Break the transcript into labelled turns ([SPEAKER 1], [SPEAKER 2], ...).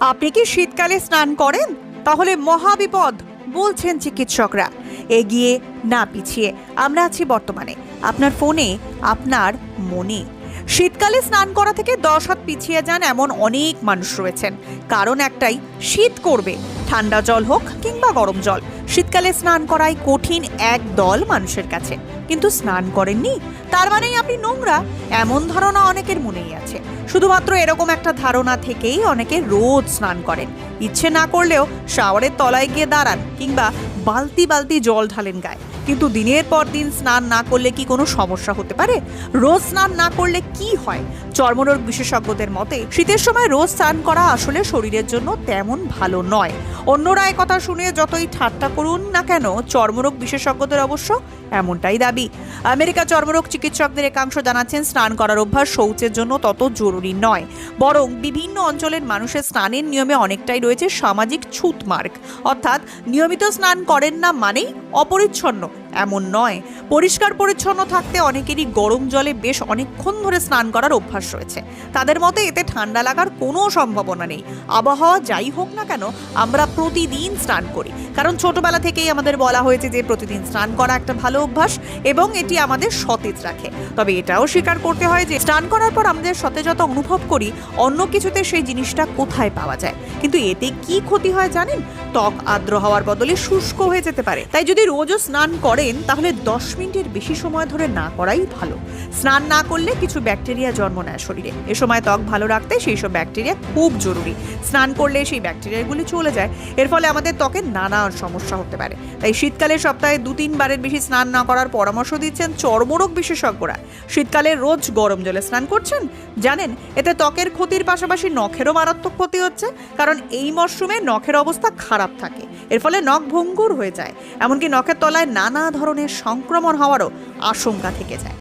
[SPEAKER 1] আপনি কি শীতকালে স্নান করেন? তাহলে মহাবিপদ, বলছেন চিকিৎসকরা। এগিয়ে না পিছিয়ে, আমরা আছি বর্তমানে। আপনার ফোনে, আপনার মনে। শীতকালে স্নান করা থেকে দশ হাত পিছিয়ে যান এমন অনেক মানুষ রয়েছেন। কারণ একটাই, শীত করবে। ঠান্ডা জল হোক কিংবা গরম জল। শীতকালে স্নান করাই কঠিন এক দল মানুষের কাছে। কিন্তু স্নান করেননি? তার মানেই আপনি নোংরা। এমন ধারণা অনেকের মনেই আছে। শুধুমাত্র এরকম একটা ধারণা থেকেই অনেকে রোজ স্নান করেন। ইচ্ছে না করলেও শাওয়ারের তলায় গিয়ে দাঁড়ান কিংবা বালতি বালতি জল ঢালেন গায়ে। কিন্তু দিনের পর দিন স্নান না করলে কি কোনো সমস্যা হতে পারে? রোজ স্নান না করলে কি হয়? চর্মরোগ বিশেষজ্ঞদের মতে, শীতের সময় রোজ স্নান করা আসলে শরীরের জন্য তেমন ভালো নয়। অন্যরা কথা শুনে যতই ঠাট্টা করুন না কেন, চর্মরোগ বিশেষজ্ঞদের অবশ্য এমনটাই দাবি। আমেরিকা চর্মরোগ চিকিৎসকদের একাংশ জানাচ্ছেন, স্নান করার অভ্যাস শৌচের জন্য তত জরুরি নয়। বরং বিভিন্ন অঞ্চলের মানুষের স্নানের নিয়মে অনেকটাই রয়েছে সামাজিক ছুতমার্গ অর্থাৎ, নিয়মিত স্নান করেন না মানেই অপরিচ্ছন্ন এমন নয়। পরিষ্কার পরিচ্ছন্ন থাকতে অনেকেরই গরম জলে বেশ অনেকক্ষণ ধরে স্নান করার অভ্যাস রয়েছে। তাদের মতে এতে ঠান্ডা লাগার কোনো সম্ভাবনা নেই। আবহাওয়া যাই হোক না কেন, আমরা প্রতিদিন স্নান করি। কারণ ছোটবেলা থেকেই আমাদের বলা হয়েছে যে, প্রতিদিন স্নান করা একটা ভালো অভ্যাস এবং এটি আমাদের সতেজ রাখে। তবে এটাও স্বীকার করতে হয় যে, স্নান করার পর আমাদের সতেজতা অনুভব করি, অন্য কিছুতে সেই জিনিসটা কোথায় পাওয়া যায়। কিন্তু এতে কি ক্ষতি হয় জানেন? ত্বক আর্দ্র হওয়ার বদলে শুষ্ক হয়ে যেতে পারে। তাই যদি রোজও স্নান করেন তাহলে দশ মিনিটের বেশি সময় ধরে না করাই ভালো। স্নান না করলে কিছু ব্যাকটেরিয়া জন্ম নেয় শরীরে। এ সময় ত্বক ভালো রাখতে সেই সব ব্যাকটেরিয়া খুব জরুরি। স্নান করলে সেই ব্যাকটেরিয়াগুলি চলে যায়। এর ফলে আমাদের ত্বকের নানা সমস্যা হতে পারে। তাই শীতকালে সপ্তাহে দু তিনবারের বেশি স্নান না করার পরামর্শ দিচ্ছেন চর্মরোগ বিশেষজ্ঞরা। শীতকালে রোজ গরম জলে স্নান করছেন? জানেন, এতে ত্বকের ক্ষতির পাশাপাশি নখেরও মারাত্মক ক্ষতি হচ্ছে, কারণ এই মরশুমে নখের অবস্থা খারাপ থাকে। এর ফলে নখ ভঙ্গুর হয়ে যায়, এমনকি নখের তলায় নানা ধরনের সংক্রমণ হওয়ারও আশঙ্কা থেকে যায়।